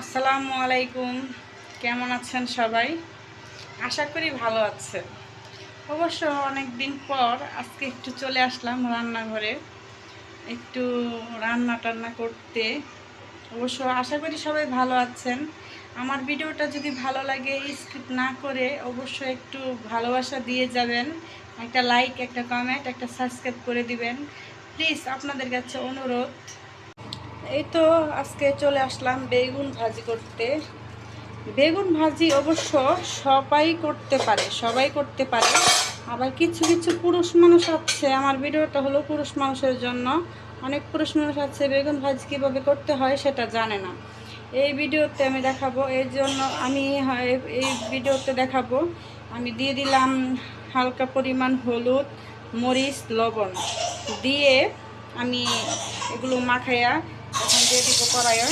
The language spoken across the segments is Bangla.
আসসালামু আলাইকুম। কেমন আছেন সবাই? আশা করি ভালো আছেন। অবশ্য অনেক দিন পর আজকে একটু চলে আসলাম রান্নাঘরে। একটু রান্না টান্না করতে। অবশ্য আশা করি সবাই ভালো আছেন। আমার ভিডিওটা যদি ভালো লাগে, স্কিপ না করে অবশ্যই একটু ভালোবাসা দিয়ে যাবেন। একটা লাইক, একটা কমেন্ট, একটা সাবস্ক্রাইব করে দিবেন। প্লিজ আপনাদের কাছে অনুরোধ এই তো আজকে চলে আসলাম বেগুন ভাজি করতে। বেগুন ভাজি অবশ্য সবাই করতে পারে, সবাই করতে পারে। আবার কিছু কিছু পুরুষ মানুষ আছে, আমার ভিডিওটা হলো পুরুষ মানুষের জন্য। অনেক পুরুষ মানুষ আছে, বেগুন ভাজি কীভাবে করতে হয় সেটা জানে না। এই ভিডিওতে আমি দেখাবো, এর জন্য আমি হয়, এই ভিডিওতে দেখাবো। আমি দিয়ে দিলাম হালকা পরিমাণ হলুদ, মরিচ, লবণ। দিয়ে আমি এগুলো মাখাইয়া এখন দিয়ে দিব কড়াইয়ে।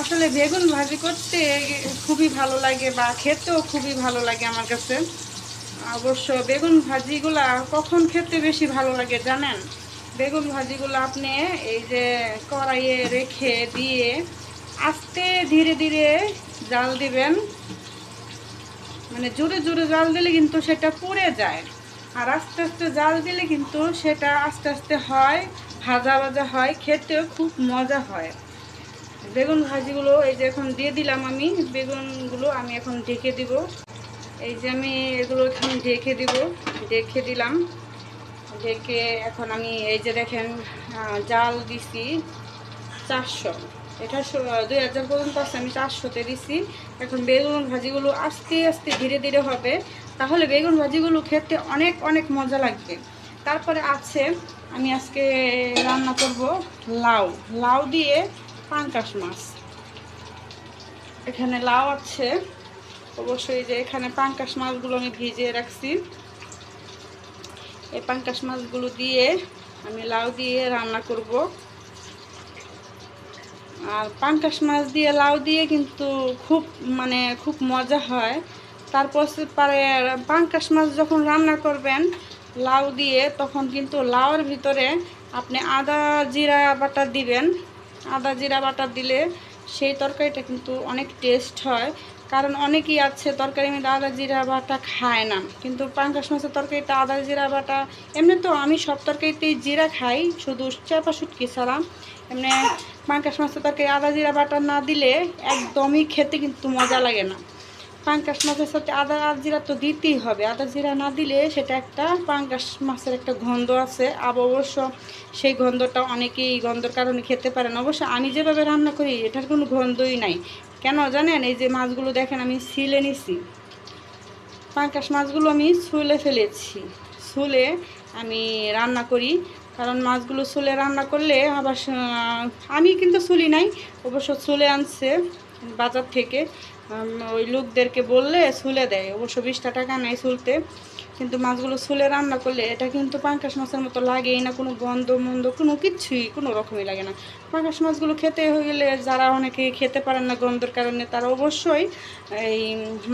আসলে বেগুন ভাজি করতে খুবই ভালো লাগে বা খেতেও খুবই ভালো লাগে আমার কাছে। অবশ্য বেগুন ভাজিগুলা কখন খেতে বেশি ভালো লাগে জানেন? বেগুন ভাজিগুলো আপনি এই যে কড়াইয়ে রেখে দিয়ে আস্তে ধীরে ধীরে জাল দিবেন। মানে জোরে জোরে জাল দিলে কিন্তু সেটা পুড়ে যায়। আর আস্তে আস্তে জাল দিলে কিন্তু সেটা আস্তে আস্তে হয়, ভাজা ভাজা হয়, খেতেও খুব মজা হয়। বেগুন ভাজিগুলো এই যে এখন দিয়ে দিলাম আমি, বেগুনগুলো আমি এখন ঢেকে দিব। এই যে আমি এগুলো এখন ঢেকে দিব, ঢেকে দিলাম। ঢেকে এখন আমি এই যে দেখেন জাল দিছি চারশো। এটা দুই হাজার পর্যন্ত আছে, আমি চারশোতে দিছি। এখন বেগুন ভাজিগুলো আস্তে আস্তে ধীরে ধীরে হবে। তাহলে বেগুন ভাজিগুলো খেতে অনেক অনেক মজা লাগবে। তারপরে আছে, আমি আজকে রান্না করব লাউ। লাউ দিয়ে পাঙ্কাশ মাছ। এখানে লাউ আছে। অবশ্যই যে এখানে পাঙ্কাশ মাছগুলো আমি ভিজিয়ে রাখছি। এই পাঙ্কাশ মাছগুলো দিয়ে আমি লাউ দিয়ে রান্না করব। আর পাঙ্কাশ মাছ দিয়ে, লাউ দিয়ে কিন্তু খুব মানে খুব মজা হয়। তারপর পারে পাঙ্কাশ মাছ যখন রান্না করবেন লাউ দিয়ে, তখন কিন্তু লাউর ভিতরে আপনি আদা জিরা বাটা দিবেন। আদা জিরা বাটা দিলে সেই তরকারিটা কিন্তু অনেক টেস্ট হয়। কারণ অনেকেই আছে তরকারি মধ্যে আদা, জিরা, বাটা খায় না। কিন্তু পাঙ্কাশ মাছের তরকারিতে আদা, জিরা, বাটা, এমনি তো আমি সব তরকারিতেই জিরা খাই, শুধু চাপা সুটকি ছাড়া। এমনি পাঙ্কাশ মাছের তরকারি আদা, জিরা, বাটা না দিলে একদমই খেতে কিন্তু মজা লাগে না। পাঙ্কাশ মাছের সাথে আদা জিরা তো দিতেই হবে। আদা, জিরা না দিলে সেটা একটা পাঙ্কাশ মাছের একটা গন্ধ আছে। আবার অবশ্য সেই গন্ধটা অনেকেই গন্ধর কারণে খেতে পারেন অবশ্য আমি যেভাবে রান্না করি, এটার কোনো গন্ধই নাই। কেন জানেন? এই যে মাছগুলো দেখেন, আমি শিলে নিছি। পাঙ্কাশ মাছগুলো আমি ছুলে ফেলেছি। ছুলে আমি রান্না করি, কারণ মাছগুলো চুলে রান্না করলে আবার আমি কিন্তু চুলি নাই, অবশ্য চুলে আনছে বাজার থেকে। ওই লোকদেরকে বললে ছুলে দেয়। অবশ্য বিশটা টাকা নেয় ছুলতে, কিন্তু মাছগুলো ছুলে রান্না করলে এটা কিন্তু পাঙ্কাশ মাছের মতো লাগেই না, কোনো গন্ধ মন্দ, কোনো কিচ্ছুই কোনো রকমই লাগে না। পাঙ্কাশ মাছগুলো খেতে হয়ে গেলে যারা অনেকে খেতে পারেন না গন্ধের কারণে, তারা অবশ্যই এই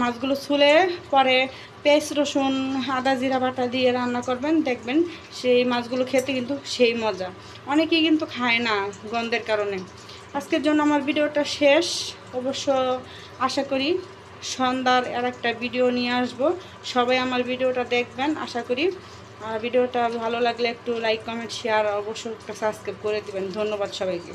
মাছগুলো ছুলে পরে পেঁয়াজ, রসুন, আদা, জিরা বাটা দিয়ে রান্না করবেন। দেখবেন সেই মাছগুলো খেতে কিন্তু সেই মজা। অনেকেই কিন্তু খায় না গন্ধের কারণে। আজকের জন্য আমার ভিডিওটা শেষ। অবশ্য আশা করি সন্ধ্যার আর একটা ভিডিও নিয়ে আসব। সবাই আমার ভিডিওটা দেখবেন, আশা করি। ভিডিওটা ভালো লাগলে একটু লাইক কমেন্ট শেয়ার অবশ্যই একটা সাবস্ক্রাইব করে দেবেন। ধন্যবাদ সবাইকে।